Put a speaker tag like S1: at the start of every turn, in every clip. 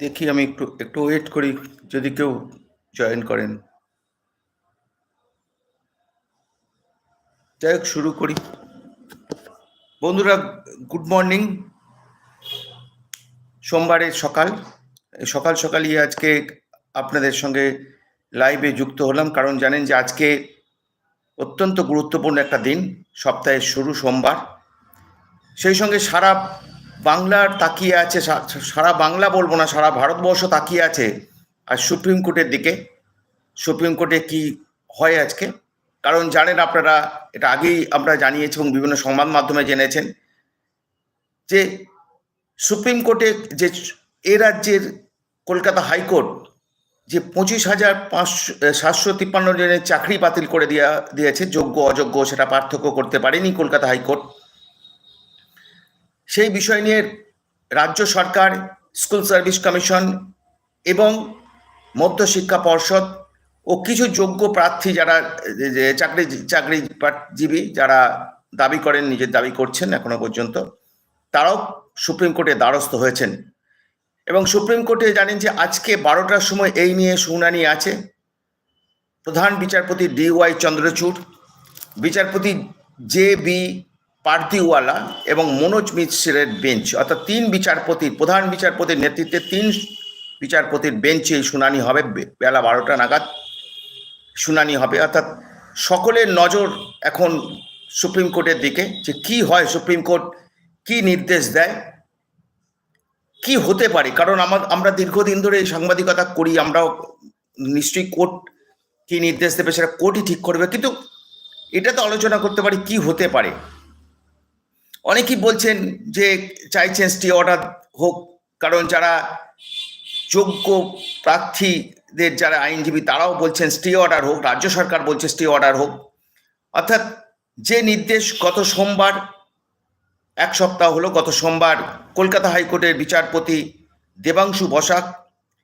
S1: দেখি আমি একটু একটু ওয়েট করি যদি কেউ জয়েন করেন। যাই হোক, শুরু করি। বন্ধুরা গুড মর্নিং সোমবারের সকাল। সকাল সকালই আজকে আপনাদের সঙ্গে লাইভে যুক্ত হলাম, কারণ জানেন যে আজকে অত্যন্ত গুরুত্বপূর্ণ একটা দিন, সপ্তাহের শুরু সোমবার। সেই সঙ্গে সারা বাংলার তাকিয়ে আছে সারা বাংলা বলব না, সারা ভারতবর্ষ তাকিয়ে আছে। আর সুপ্রিম কোর্টের দিকে, সুপ্রিম কোর্টে কি হয় আজকে? কারণ জানেন আপনারা, এটা আগেই আমরা জানিয়েছি এবং বিভিন্ন সংবাদ মাধ্যমে জেনেছেন যে সুপ্রিম কোর্টে যে এ রাজ্যের কলকাতা হাইকোর্ট যে পঁচিশ হাজার পাঁচশো সাতশো তিপ্পান্ন জনের চাকরি বাতিল করে দেওয়া দিয়েছে, যোগ্য অযোগ্য সেটা পার্থক্য করতে পারেনি কলকাতা হাইকোর্ট। সেই বিষয় নিয়ে রাজ্য সরকার, স্কুল সার্ভিস কমিশন এবং মধ্যশিক্ষা পর্ষদ ও কিছু যোগ্য প্রার্থী যারা চাকরি, চাকরিজীবী যারা দাবি করেন, নিজের দাবি করছেন এখনও পর্যন্ত, তারাও সুপ্রিম কোর্টে দ্বারস্থ হয়েছেন। এবং সুপ্রিম কোর্টে জানেন যে আজকে বারোটার সময় এই নিয়ে শুনানি আছে। প্রধান বিচারপতি ডি ওয়াই চন্দ্রচূড়, বিচারপতি জে বি পার্দিওয়ালা এবং মনোজ মিশ্রের বেঞ্চ, অর্থাৎ তিন বিচারপতির প্রধান বিচারপতির নেতৃত্বে তিন বিচারপতির বেঞ্চে শুনানি হবে বেলা বারোটা নাগাদ শুনানি হবে। অর্থাৎ সকলের নজর এখন সুপ্রিম কোর্টের দিকে যে কি হয় সুপ্রিম কোর্ট, কি নির্দেশ দেয়, কি হতে পারে? কারণ আমার আমরা দীর্ঘদিন ধরে সাংবাদিকতা করি, আমরাও নিশ্চয়ই কোর্ট কি নির্দেশ দেবে সেটা কোর্টই ঠিক করবে। কিন্তু এটা তো আলোচনা করতে পারি কি হতে পারে। অনেকেই বলছেন যে চাইছেন স্টে অর্ডার হোক, কারণ যারা যোগ্য প্রার্থীদের যারা আইনজীবী, তারাও বলছেন স্টে অর্ডার হোক, রাজ্য সরকার বলছে স্টে অর্ডার হোক। অর্থাৎ যে নির্দেশ গত সোমবার, এক সপ্তাহ হলো গত সোমবার, কলকাতা হাইকোর্টের বিচারপতি দেবাংশু বসাক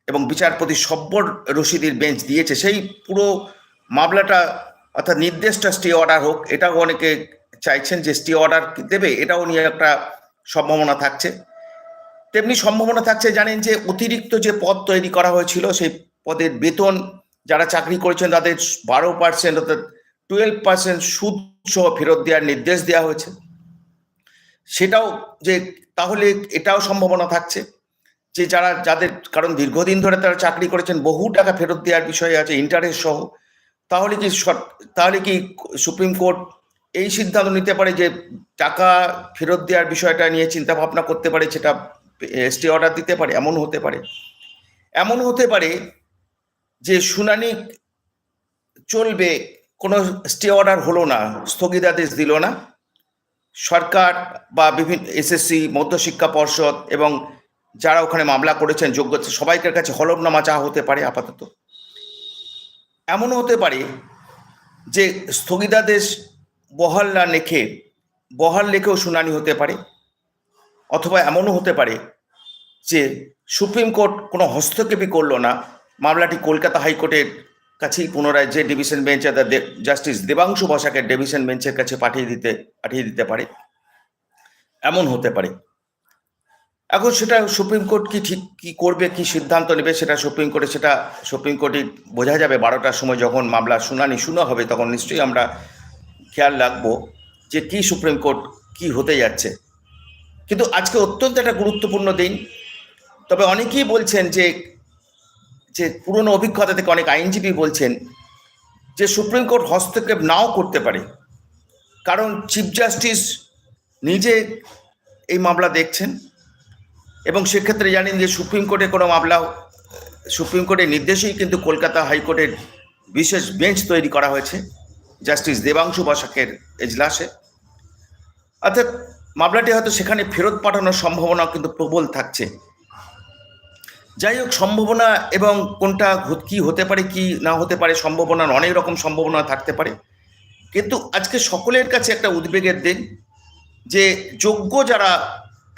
S1: এবং বিচারপতি সব্বর রশিদির বেঞ্চ দিয়েছে। সেই পুরো মামলাটা, অর্থাৎ নির্দেশটা স্টে অর্ডার হোক, এটাও অনেকে চাইছেন যে স্টে অর্ডার দেবে, এটাও নিয়ে একটা সম্ভাবনা থাকছে। তেমনি সম্ভাবনা থাকছে জানেন যে অতিরিক্ত যে পদ তৈরি করা হয়েছিল, সেই পদের বেতন যারা চাকরি করেছেন তাদের বারো পার্সেন্ট অর্থাৎ টুয়েলভ পার্সেন্ট সুদ সহ ফেরত দেওয়ার নির্দেশ দেওয়া হয়েছে। সেটাও যে তাহলে এটাও সম্ভাবনা থাকছে যে যারা, যাদের, কারণ দীর্ঘদিন ধরে তারা চাকরি করেছেন, বহু টাকা ফেরত দেওয়ার বিষয় আছে ইন্টারেস্ট সহ। তাহলে কি তাহলে কি সুপ্রিম কোর্ট এই সিদ্ধান্ত নিতে পারে যে টাকা ফেরত দেওয়ার বিষয়টা নিয়ে চিন্তা ভাবনা করতে পারে, সেটা স্টে অর্ডার দিতে পারে এমন হতে পারে। এমন হতে পারে যে শুনানি চলবে, কোনো স্টে অর্ডার হলো না, স্থগিতাদেশ দিল না। সরকার বা বিভিন্ন এসএসসি, মধ্যশিক্ষা পর্ষদ এবং যারা ওখানে মামলা করেছেন, যোগ্য সবাইকার কাছে হলফনামা চাওয়া হতে পারে আপাতত। এমনও হতে পারে যে স্থগিতাদেশ বহাল না লেখে বহাল লেখেও শুনানি হতে পারে, অথবা এমনও হতে পারে যে সুপ্রিম কোর্ট কোনো হস্তক্ষেপই করল না। মামলাটি কলকাতা হাইকোর্টের কাছেই পুনরায় যে ডিভিশন বেঞ্চে বেঞ্চ জাস্টিস দেবাংশু বসাকের ডিভিশন বেঞ্চের কাছে পাঠিয়ে দিতে পাঠিয়ে দিতে পারে। এমন হতে পারে। এখন সেটা সুপ্রিম কোর্ট কি ঠিক কি করবে, কি সিদ্ধান্ত নেবে, সেটা সুপ্রিম কোর্টে, সেটা সুপ্রিম কোর্টে বোঝা যাবে। বারোটার সময় যখন মামলা শুনানি শুনো হবে, তখন নিশ্চয়ই আমরা খেয়াল রাখব যে কি সুপ্রিম কোর্ট কি হতে যাচ্ছে। কিন্তু আজকে অত্যন্ত একটা গুরুত্বপূর্ণ দিন। তবে অনেকেই বলছেন যে যে পুরনো অভিজ্ঞতা থেকে অনেক আইনজীবী বলছেন যে সুপ্রিম কোর্ট হস্তক্ষেপ নাও করতে পারে। কারণ চিফ জাস্টিস নিজে এই মামলা দেখছেন এবং সেক্ষেত্রে জানেন যে সুপ্রিম কোর্টে কোনো মামলা, সুপ্রিম কোর্টের নির্দেশেই কিন্তু কলকাতা হাইকোর্টের বিশেষ বেঞ্চ তৈরি করা হয়েছে। জাস্টিস দেবাংশু বসাকের এজলাসে। অর্থাৎ মামলাটি হয়তো সেখানে ফেরত পাঠানোর সম্ভাবনা কিন্তু প্রবল থাকছে। যাই হোক, সম্ভাবনা এবং কোনটা কি হতে পারে, কি না হতে পারে, সম্ভাবনার অনেক রকম সম্ভাবনা থাকতে পারে। কিন্তু আজকে সকলের কাছে একটা উদ্বেগের দিন যে যোগ্য যারা,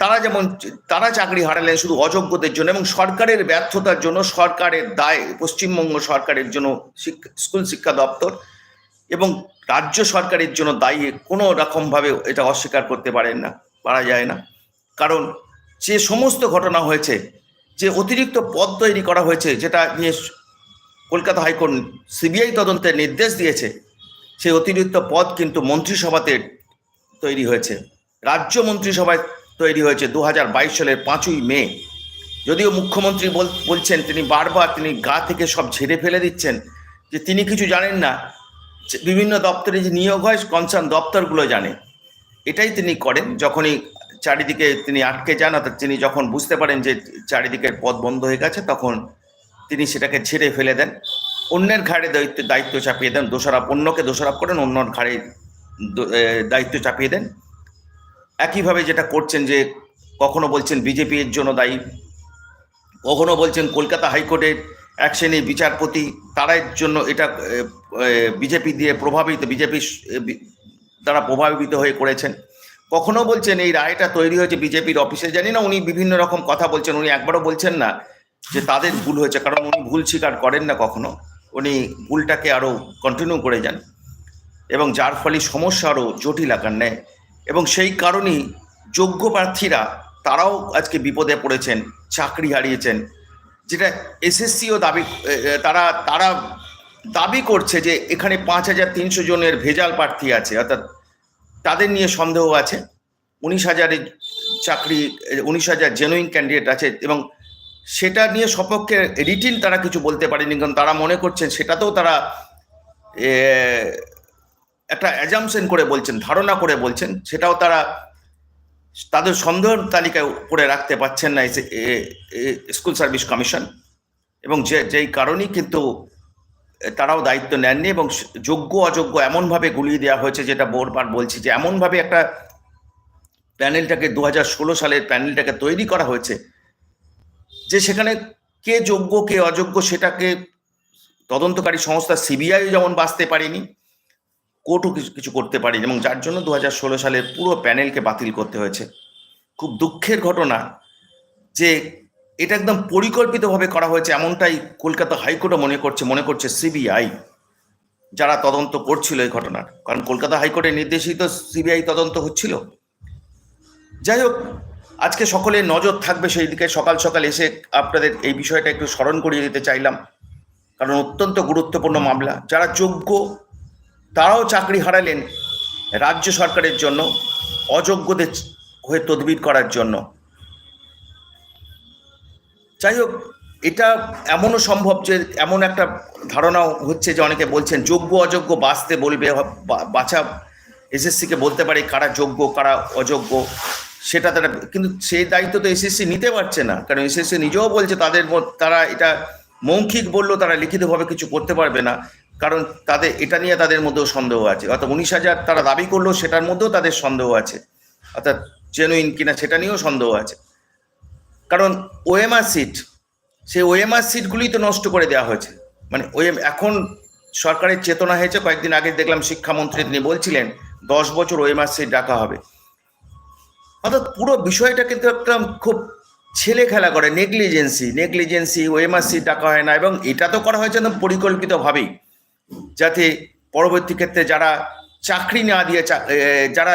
S1: তারা যেমন, তারা চাকরি হারালেন শুধু অযোগ্যদের জন্য এবং সরকারের ব্যর্থতার জন্য সরকারের দায়, পশ্চিমবঙ্গ সরকারের জন্য স্কুল শিক্ষা দপ্তর এবং রাজ্য সরকারের জন্য দায়ী কোনো রকমভাবে এটা অস্বীকার করতে পারেন না, পারা যায় না। কারণ যে সমস্ত ঘটনা হয়েছে, যে অতিরিক্ত পদ তৈরি করা হয়েছে, যেটা নিয়ে কলকাতা হাইকোর্ট সিবিআই তদন্তের নির্দেশ দিয়েছে, সেই অতিরিক্ত পদ কিন্তু মন্ত্রিসভাতে তৈরি হয়েছে। রাজ্য মন্ত্রিসভায় তৈরি হয়েছে দু হাজার বাইশ সালের পাঁচই মে। যদিও মুখ্যমন্ত্রী বল- বলছেন, তিনি বারবার তিনি গা থেকে সব ঝেড়ে ফেলে দিচ্ছেন, যে তিনি কিছু জানেন না বিভিন্ন দপ্তরে যে নিয়োগ হয় কনসার্ন দপ্তরগুলো জানে। এটাই তিনি করেন। যখনই চারিদিকে তিনি আটকে যান, অর্থাৎ তিনি যখন বুঝতে পারেন যে চারিদিকের পথ বন্ধ হয়ে গেছে, তখন তিনি সেটাকে ছেড়ে ফেলে দেন। অন্যের ঘাড়ে দায়িত্ব দায়িত্ব চাপিয়ে দেন। দোষারোপ, অন্যকে দোষারোপ করেন, অন্যর ঘাড়ে দায়িত্ব চাপিয়ে দেন। একইভাবে যেটা করছেন যে, কখনো বলছেন বিজেপি এর জন্য দায়ী, কখনো বলছেন কলকাতা হাইকোর্টের এক শ্রেণির বিচারপতি তারা এর জন্য এটা বিজেপি দিয়ে প্রভাবিত, বিজেপি তারা প্রভাবিত হয়ে করেছেন। কখনো বলছেন এই রায়টা তৈরি হয়েছে বিজেপির অফিসে? জানি না, উনি বিভিন্ন রকম কথা বলছেন, উনি একবারও বলছেন না যে তাদের ভুল হয়েছে, কারণ উনি ভুল স্বীকার করেন না কখনো। উনি ভুলটাকে আরও কন্টিনিউ করে যান। এবং যার ফলে সমস্যা আরও জটিল আকার নেয়। এবং সেই কারণেই যোগ্য প্রার্থীরা, তারাও আজকে বিপদে পড়েছেন, চাকরি হারিয়েছেন। যেটা এসএসসিও দাবি তারা তারা দাবি করছে যে এখানে পাঁচ হাজার তিনশো জনের ভেজাল প্রার্থী আছে, অর্থাৎ তাদের নিয়ে সন্দেহ আছে। উনিশ হাজারের চাকরি, উনিশ হাজার জেনুইন ক্যান্ডিডেট আছে এবং সেটা নিয়ে সপক্ষে রিটিন তারা কিছু বলতে পারেনি, কারণ তারা মনে করছেন সেটাতেও তারা একটা অ্যাজামশন করে বলছেন, ধারণা করে বলছেন, সেটাও তারা তাদের সন্দেহের তালিকায় করে রাখতে পারছেন না স্কুল সার্ভিস কমিশন। এবং যে, যেই কারণেই কিন্তু তারাও দায়িত্ব নেননি এবং যোগ্য, অযোগ্য এমনভাবে গুলিয়ে দেওয়া হয়েছে যেটা বোরবার বলছি যে এমনভাবে একটা প্যানেলটাকে দু হাজার ষোলো সালের প্যানেলটাকে তৈরি করা হয়েছে যে সেখানে কে যোগ্য, কে অযোগ্য সেটাকে তদন্তকারী সংস্থা সিবিআই যেমন বাঁচতে পারেনি কোর্টও কিছু কিছু করতে পারেনি এবং যার জন্য দু হাজার ষোলো সালের পুরো প্যানেলকে বাতিল করতে হয়েছে। খুব দুঃখের ঘটনা যে এটা একদম পরিকল্পিতভাবে করা হয়েছে, এমনটাই কলকাতা হাইকোর্টও মনে করছে মনে করছে সিবিআই যারা তদন্ত করছিল এই ঘটনার। কারণ কলকাতা হাইকোর্টের নির্দেশিত সিবিআই তদন্ত হচ্ছিল। যাই হোক, আজকে সকলের নজর থাকবে সেই দিকে। সকাল সকাল এসে আপনাদের এই বিষয়টা একটু স্মরণ করিয়ে দিতে চাইলাম। কারণ অত্যন্ত গুরুত্বপূর্ণ মামলা। যারা যোগ্য তারাও চাকরি হারালেন রাজ্য সরকারের জন্য, অযোগ্যদের হয়ে তদবির করার জন্য। যাই হোক, এটা এমনও সম্ভব যে, এমন একটা ধারণাও হচ্ছে যে অনেকে বলছেন, যোগ্য অযোগ্য বাঁচতে বলবে বাছা এসএসসিকে বলতে পারে কারা যোগ্য, কারা অযোগ্য, সেটা তারা, কিন্তু সেই দায়িত্ব তো এসএসসি নিতে পারছে না, কারণ এসএসসি নিজেও বলছে তাদের তারা এটা মৌখিক বললেও তারা লিখিতভাবে কিছু করতে পারবে না। কারণ তাদের, এটা নিয়ে তাদের মধ্যেও সন্দেহ আছে। অর্থাৎ উনিশ হাজার তারা দাবি করলেও সেটার মধ্যেও তাদের সন্দেহ আছে। অর্থাৎ জেনুইন কিনা সেটা নিয়েও সন্দেহ আছে। কারণ ওএমআর সিট সেই ওএমআর সিটগুলি তো নষ্ট করে দেওয়া হয়েছে। মানে ওএম এখন সরকারের চেতনা হয়েছে, কয়েকদিন আগে দেখলাম শিক্ষামন্ত্রী তিনি বলছিলেন, দশ বছর ওএমআর সিট রাখা হবে। অর্থাৎ পুরো বিষয়টা কিন্তু একটা খুব ছেলে খেলা করে, নেগলিজেন্সি নেগলিজেন্সি ওএমআর সিট ডাকা হয় না, এবং এটা তো করা হয়েছে পরিকল্পিতভাবেই। যাতে পরবর্তী ক্ষেত্রে যারা চাকরি না দিয়ে যারা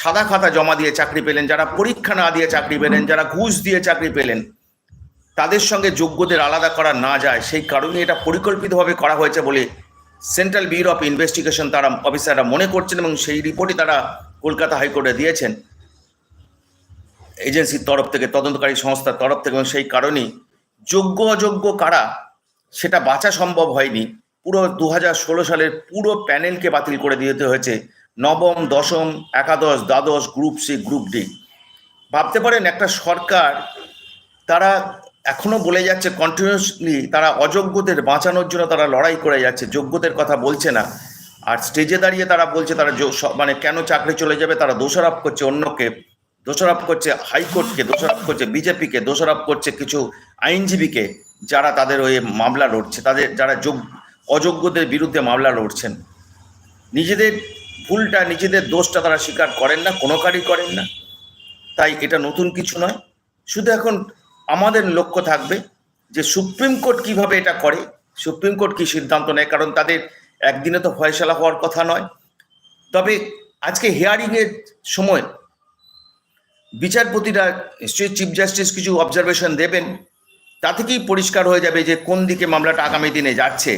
S1: সাদা খাতা জমা দিয়ে চাকরি পেলেন, যারা পরীক্ষা না দিয়ে চাকরি পেলেন, যারা ঘুষ দিয়ে চাকরি পেলেন, তাদের সঙ্গে যোগ্যদের আলাদা করা না যায়। সেই কারণে এটা পরিকল্পিতভাবে করা হয়েছে বলে সেন্ট্রাল ব্যুরো অফ ইনভেস্টিগেশন তারা অফিসাররা মনে করছেন এবং সেই রিপোর্টই তারা কলকাতা হাইকোর্টে দিয়েছেন। এজেন্সির তরফ থেকে, তদন্তকারী সংস্থার তরফ থেকে এবং সেই কারণেই যোগ্য অযোগ্য কারা, সেটা বাঁচা সম্ভব হয়নি। পুরো দু সালের পুরো প্যানেলকে বাতিল করে দিতে হয়েছে নবম, দশম, একাদশ, দ্বাদশ, গ্রুপ সি, গ্রুপ ডি। ভাবতে পারেন, একটা সরকার তারা এখনও বলে যাচ্ছে কন্টিনিউসলি তারা অযোগ্যদের বাঁচানোর জন্য তারা লড়াই করে যাচ্ছে, যোগ্যদের কথা বলছে না। আর স্টেজে দাঁড়িয়ে তারা বলছে, তারা মানে কেন চাকরি চলে যাবে, তারা দোষারোপ করছে অন্যকে, দোষারোপ করছে হাইকোর্টকে, দোষারোপ করছে বিজেপিকে, দোষারোপ করছে কিছু আইনজীবীকে যারা তাদের ওই মামলা লড়ছে, তাদের যারা যোগ অযোগ্যদের বিরুদ্ধে মামলা লড়ছেন। নিজেদের ভুলটা, নিজেদের দোষটা তারা স্বীকার করেন না, কোনো কারই করেন না। তাই এটা নতুন কিছু নয়। শুধু এখন আমাদের লক্ষ্য থাকবে যে সুপ্রিম কোর্ট কীভাবে এটা করে, সুপ্রিম কোর্ট কি সিদ্ধান্ত নেয়, কারণ তাদের একদিনে তো ফয়সলা হওয়ার কথা নয়। তবে আজকে হিয়ারিং এর সময় বিচারপতিরা নিশ্চয়ই চিফ জাস্টিস কিছু অবজারভেশন দেবেন তা থেকেই পরিষ্কার হয়ে যাবে যে কোন দিকে মামলাটা আগামী দিনে যাচ্ছে?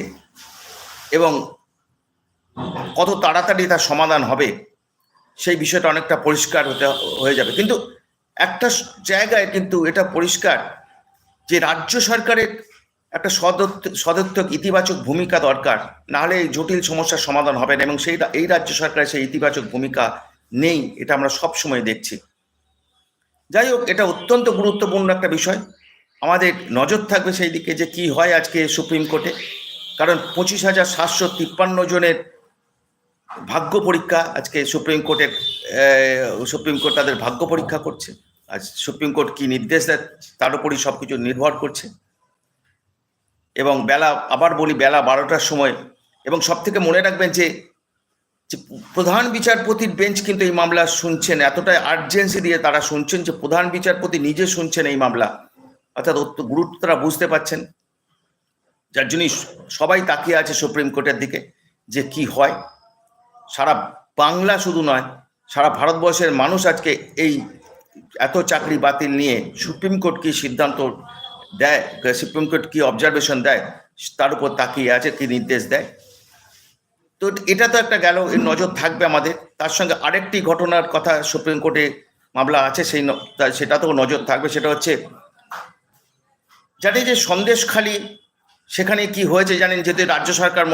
S1: এবং কত তাড়াতাড়ি তার সমাধান হবে, সেই বিষয়টা অনেকটা পরিষ্কার হতে হয়ে যাবে। কিন্তু একটা জায়গায় কিন্তু এটা পরিষ্কার যে রাজ্য সরকারের একটা সদর্থ সদর্থক ইতিবাচক ভূমিকা দরকার, নাহলে এই জটিল সমস্যার সমাধান হবে না এবং সেই এই রাজ্য সরকারের সেই ইতিবাচক ভূমিকা নেই, এটা আমরা সব সময় দেখছি। যাই হোক, এটা অত্যন্ত গুরুত্বপূর্ণ একটা বিষয়। আমাদের নজর থাকবে সেই দিকে যে কি হয় আজকে সুপ্রিম কোর্টে। কারণ পঁচিশ হাজার সাতশো তিপ্পান্ন জনের ভাগ্য পরীক্ষা আজকে সুপ্রিম কোর্টের সুপ্রিম কোর্ট তাদের ভাগ্য পরীক্ষা করছে। আজ সুপ্রিম কোর্ট কি নির্দেশ দেয়? তার উপরই সব কিছু নির্ভর করছে। এবং বেলা, আবার বলি বেলা বারোটার সময়। এবং সব থেকে মনে রাখবেন যে প্রধান বিচারপতির বেঞ্চ কিন্তু এই মামলা শুনছেন, এতটাই আর্জেন্সি দিয়ে তারা শুনছেন যে প্রধান বিচারপতি নিজে শুনছেন এই মামলা। অর্থাৎ গুরুত্ব তারা বুঝতে পারছেন। যার জন্যই সবাই তাকিয়ে আছে সুপ্রিম কোর্টের দিকে যে কি হয়। সারা বাংলা শুধু নয়, সারা ভারতবর্ষের মানুষ আজকে এই এত চাকরি বাতিল নিয়ে সুপ্রিম কোর্ট কি সিদ্ধান্ত দেয়, সুপ্রিম কোর্ট কি অবজারভেশন দেয়, তার উপর তাকিয়ে আছে, কি নির্দেশ দেয়? তো এটা তো একটা গেল, এর নজর থাকবে আমাদের। তার সঙ্গে আরেকটি ঘটনার কথা সুপ্রিম কোর্টে মামলা আছে, সেই সেটাতেও নজর থাকবে, সেটা হচ্ছে জানি যে সন্দেশখালি সেখানে কি হয়েছে জানেন? যেহেতু রাজ্য সরকার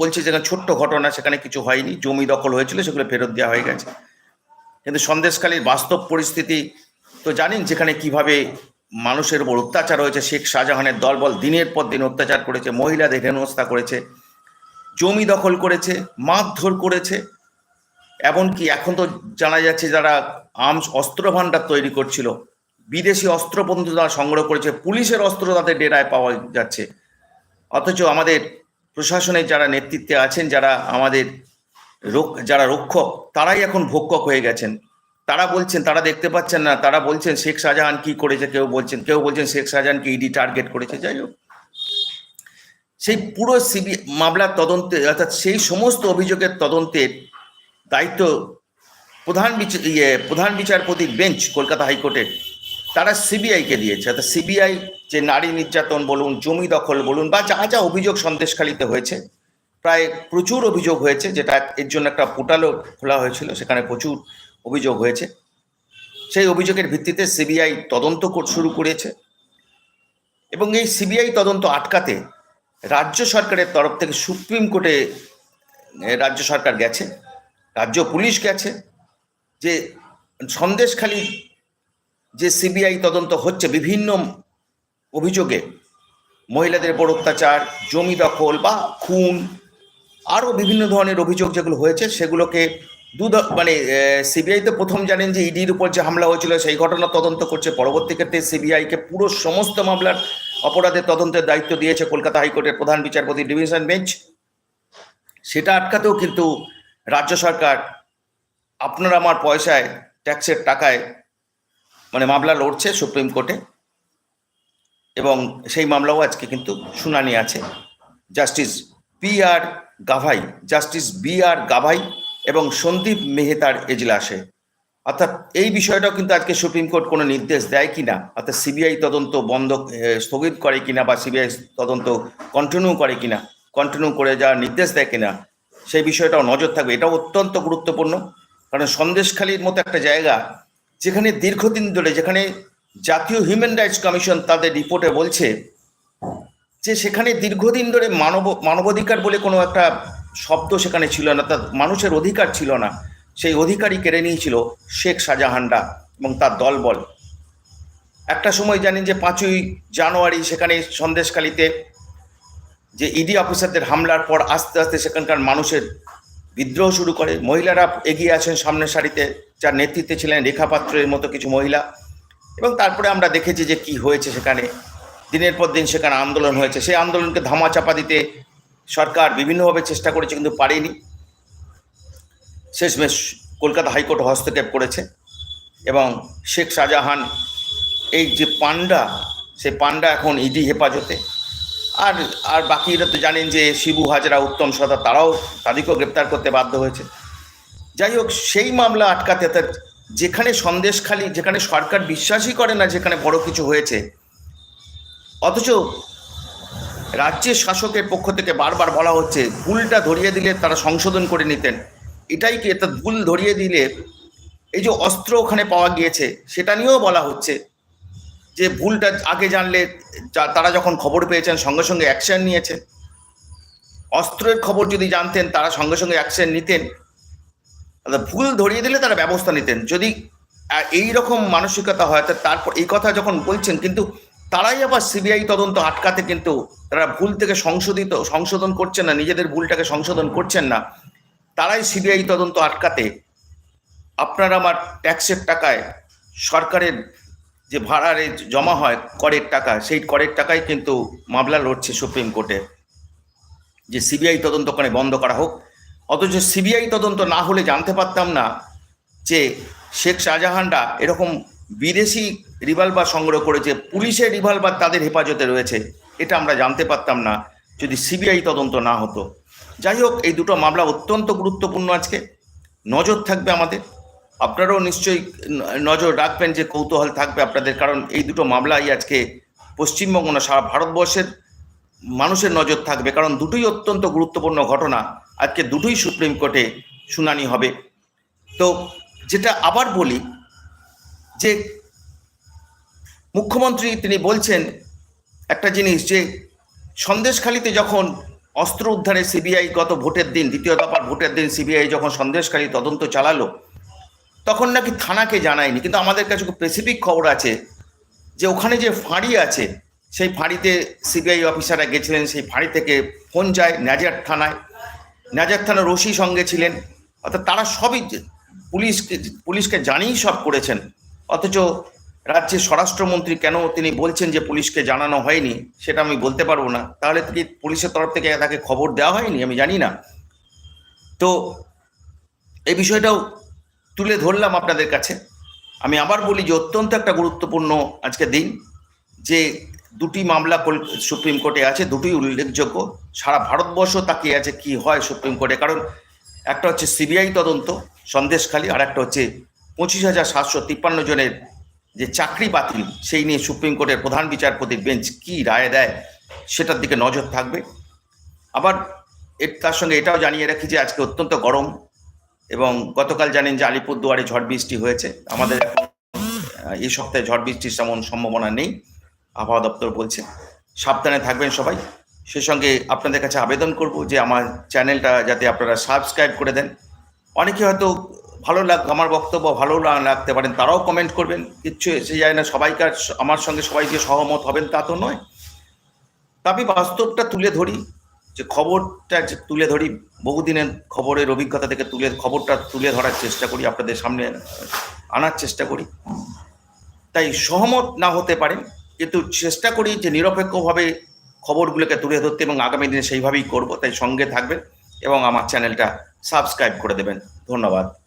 S1: বলছে যেখানে ছোট্ট ঘটনা, সেখানে কিছু হয়নি, জমি দখল হয়েছিল, সেগুলো ফেরত দেওয়া হয়ে গেছে। কিন্তু সন্দেশখালীর বাস্তব পরিস্থিতি তো জানেন, যেখানে কীভাবে মানুষের উপর অত্যাচার হয়েছে, শেখ শাহজাহানের দলবল দিনের পর দিন অত্যাচার করেছে, মহিলাদের হেনস্থা করেছে, জমি দখল করেছে, মারধর করেছে, এমনকি এখন তো জানা যাচ্ছে যারা আর্মস অস্ত্র ভাণ্ডার তৈরি করছিল, বিদেশি অস্ত্র পর্যন্ত তারা সংগ্রহ করেছে, পুলিশের অস্ত্র তাদের ডেরায় পাওয়া যাচ্ছে। অথচ আমাদের প্রশাসনের যারা নেতৃত্বে আছেন, যারা আমাদের যারা রক্ষক, তারাই এখন ভক্ষক হয়ে গেছেন। তারা বলছেন, তারা দেখতে পাচ্ছেন না, তারা বলছেন, শেখ শাহজাহান কি করেছে? কেউ বলছেন কেউ বলছেন, শেখ শাহজাহানকে ইডি টার্গেট করেছে? যাই হোক। সেই পুরো সিবি মামলার তদন্তে, অর্থাৎ সেই সমস্ত অভিযোগের তদন্তের দায়িত্ব প্রধান বিচার ইয়ে প্রধান বিচারপতির বেঞ্চ, কলকাতা হাইকোর্টের। তারা সিবিআইকে দিয়েছে। অর্থাৎ সিবিআই যে নারী নির্যাতন বলুন, জমি দখল বলুন, বা যা যা অভিযোগ সন্দেশখালিতে হয়েছে, প্রায় প্রচুর অভিযোগ হয়েছে, যেটা এর জন্য একটা পোর্টালও খোলা হয়েছিল, সেখানে প্রচুর অভিযোগ হয়েছে। সেই অভিযোগের ভিত্তিতে সিবিআই তদন্ত শুরু করেছে। এবং এই সিবিআই তদন্ত আটকাতে রাজ্য সরকারের তরফ থেকে সুপ্রিম কোর্টে রাজ্য সরকার গেছে, রাজ্য পুলিশ গেছে, যে সন্দেশখালী যে সিবিআই তদন্ত হচ্ছে বিভিন্ন অভিযোগে, মহিলাদের উপর অত্যাচার, জমি দখল বা খুন আরও বিভিন্ন ধরনের অভিযোগ যেগুলো হয়েছে, সেগুলোকে দু মানে সিবিআই তো প্রথম জানেন যে ইডির উপর যে হামলা হয়েছিল, সেই ঘটনা তদন্ত করছে। পরবর্তী ক্ষেত্রে সিবিআইকে পুরো সমস্ত মামলার অপরাধের তদন্তের দায়িত্ব দিয়েছে কলকাতা হাইকোর্টের প্রধান বিচারপতি ডিভিশন বেঞ্চ। সেটা আটকাতেও কিন্তু রাজ্য সরকার আপনার আমার পয়সায়, ট্যাক্সের টাকায় মানে মামলা লড়ছে সুপ্রিম কোর্টে এবং সেই মামলাও আজকে কিন্তু শুনানি আছে। Justice P R Gavai, justice B R Gavai এবং সন্দীপ মেহতার এজলাসে। অর্থাৎ এই বিষয়টাও কিন্তু আজকে সুপ্রিম কোর্ট কোনো নির্দেশ দেয় কিনা অর্থাৎ সিবিআই তদন্ত বন্ধ স্থগিত করে কিনা বা সিবিআই তদন্ত কন্টিনিউ করে কিনা কন্টিনিউ করে যাওয়ার নির্দেশ দেয় কিনা সেই বিষয়টাও নজর থাকবে। এটাও অত্যন্ত গুরুত্বপূর্ণ। কারণ সন্দেশখালীর মতো একটা জায়গা যেখানে দীর্ঘদিন ধরে যেখানে জাতীয় হিউম্যান রাইটস কমিশন তাদের রিপোর্টে বলছে যে সেখানে দীর্ঘদিন ধরে মানব, মানবাধিকার বলে কোনো একটা শব্দ সেখানে ছিল না তার মানুষের অধিকার ছিল না। সেই অধিকারই কেড়ে নিয়েছিল শেখ শাহজাহানরা এবং তার দলবল। একটা সময় জানেন যে পাঁচই জানুয়ারি সেখানে সন্দেশখালিতে যে ইডি অফিসারদের হামলার পর আস্তে আস্তে সেখানকার মানুষের বিদ্রোহ শুরু করে। মহিলারা এগিয়ে আছেন সামনের সারিতে। যার নেতৃত্বে ছিলেন রেখা পাত্রের মতো কিছু মহিলা। এবং তারপরে আমরা দেখেছি যে কি হয়েছে সেখানে। দিনের পর দিন সেখানে আন্দোলন হয়েছে। সেই আন্দোলনকে ধামাচাপা দিতে সরকার বিভিন্নভাবে চেষ্টা করেছে, কিন্তু পারেনি। শেষমেশ কলকাতা হাইকোর্ট হস্তক্ষেপ করেছে। এবং শেখ শাহজাহান, এই যে পান্ডা সে পান্ডা এখন ইডি হেফাজতে। আর আর বাকিরা তো জানেন যে শিবু হাজরা, উত্তম সদা, তারাও তাদেরকেও গ্রেপ্তার করতে বাধ্য হয়েছে। যাই হোক, সেই মামলা আটকাতে তার যেখানে সন্দেশখালি যেখানে সরকার বিশ্বাসই করে না যেখানে বড় কিছু হয়েছে, অথচ রাজ্যের শাসকের পক্ষ থেকে বারবার বলা হচ্ছে, ভুলটা ধরিয়ে দিলে তারা সংশোধন করে নিতেন। এটাই কি এটা ভুল ধরিয়ে দিলে এই যে অস্ত্র ওখানে পাওয়া গিয়েছে, সেটা নিয়েও বলা হচ্ছে। যে ভুলটা আগে জানলে তারা যখন খবর পেয়েছেন, সঙ্গে সঙ্গে অ্যাকশন নিয়েছে অস্ত্রের খবর যদি জানতেন, তারা সঙ্গে সঙ্গে অ্যাকশন নিতেন। ভুল ধরিয়ে দিলে তারা ব্যবস্থা নিতেন। যদি এই রকম মানসিকতা হয় তারপর এই কথা যখন বলছেন, কিন্তু তারাই আবার সিবিআই তদন্ত আটকাতে কিন্তু তারা ভুল থেকে সংশোধিত, সংশোধন করছেন না, নিজেদের ভুলটাকে সংশোধন করছেন না। তারাই সিবিআই তদন্ত আটকাতে আপনার আমার ট্যাক্সের টাকায় সরকারের যে ভাড়ারে জমা হয় করের টাকা, সেই করের টাকায় কিন্তু মামলা লড়ছে সুপ্রিম কোর্টে। যে সিবিআই তদন্ত ওখানে বন্ধ করা হোক। অথচ সিবিআই তদন্ত না হলে জানতে পারতাম না যে শেখ শাহজাহানরা এরকম বিদেশি রিভলভার সংগ্রহ করেছে, পুলিশের রিভলভার তাদের হেফাজতে রয়েছে, এটা আমরা জানতে পারতাম না যদি সিবিআই তদন্ত না হতো। যাই হোক, এই দুটো মামলা অত্যন্ত গুরুত্বপূর্ণ আজকে। নজর থাকবে আমাদের। আপনারাও নিশ্চয়ই নজর রাখবেন যে কৌতূহল থাকবে আপনাদের, কারণ এই দুটো মামলাই আজকে পশ্চিমবঙ্গ না, সারা ভারতবর্ষের মানুষের নজর থাকবে, কারণ দুটোই অত্যন্ত গুরুত্বপূর্ণ ঘটনা। আজকে দুটোই সুপ্রিম কোর্টে শুনানি হবে। তো যেটা আবার বলি, যে মুখ্যমন্ত্রী তিনি বলছেন একটা জিনিস, যে সন্দেশখালিতে যখন অস্ত্র উদ্ধারে সিবিআই গত ভোটের দিন, দ্বিতীয় দফার ভোটের দিন সিবিআই যখন সন্দেশখালী তদন্ত চালালো তখন নাকি থানাকে জানায়নি, কিন্তু আমাদের কাছে খুব স্পেসিফিক খবর আছে যে ওখানে যে ফাঁড়ি আছে, সেই ফাঁড়িতে সিবিআই অফিসাররা গেছিলেন, সেই ফাঁড়ি থেকে ফোন যায় নাজার থানায়। নাজার থানার ওসি সঙ্গে ছিলেন, অর্থাৎ তারা সবই পুলিশকে পুলিশকে জানিয়েই সব করেছেন। অথচ রাজ্যের স্বরাষ্ট্রমন্ত্রী কেন তিনি বলছেন যে পুলিশকে জানানো হয়নি, সেটা আমি বলতে পারব না। তাহলে কি পুলিশের তরফ থেকে তাকে খবর দেওয়া হয়নি? আমি জানি না। তো এই বিষয়টাও তুলে ধরলাম আপনাদের কাছে। আমি আবার বলি যে, অত্যন্ত একটা গুরুত্বপূর্ণ আজকে দিন, যে দুটি মামলা সুপ্রিম কোর্টে আছে দুটোই উল্লেখযোগ্য। সারা ভারতবর্ষ তাকিয়ে আছে কি হয় সুপ্রিম কোর্টে। কারণ একটা হচ্ছে সিবিআই তদন্ত, সন্দেশখালী, আর একটা হচ্ছে পঁচিশ হাজার সাতশো তিপ্পান্ন জনের যে চাকরি বাতিল, সেই নিয়ে সুপ্রিম কোর্টের প্রধান বিচারপতির বেঞ্চ কি রায় দেয়, সেটার দিকে নজর থাকবে। আবার এর তার সঙ্গে এটাও জানিয়ে রাখি যে, আজকে অত্যন্ত গরম এবং গতকাল জানেন যে আলিপুরদুয়ারে ঝড় বৃষ্টি হয়েছে। আমাদের এখন, এই সপ্তাহে ঝড় বৃষ্টির তেমন সম্ভাবনা নেই আবহাওয়া দপ্তর বলছে। সাবধানে থাকবেন সবাই। সে সঙ্গে আপনাদের কাছে আবেদন করব যে আমার চ্যানেলটা যাতে আপনারা সাবস্ক্রাইব করে দেন। অনেকে হয়তো ভালো লাগ আমার বক্তব্য ভালো লাগতে পারেন তারাও কমেন্ট করবেন। কিচ্ছু এসে যায় না সবাইকার আমার সঙ্গে সবাই যে সহমত হবেন তা তো নয়। তা আমি বাস্তবটা তুলে ধরি। যে খবরটা তুলে ধরি, বহুদিনের খবরের অভিজ্ঞতা থেকে তুলে, খবরটা তুলে ধরার চেষ্টা করি, আপনাদের সামনে আনার চেষ্টা করি। তাই সহমত না হতে পারে, কিন্তু চেষ্টা করি যে নিরপেক্ষভাবে খবরগুলোকে তুলে ধরতে এবং আগামী দিনে সেইভাবেই করব। তাই সঙ্গে থাকবেন এবং আমার চ্যানেলটা সাবস্ক্রাইব করে দেবেন। ধন্যবাদ।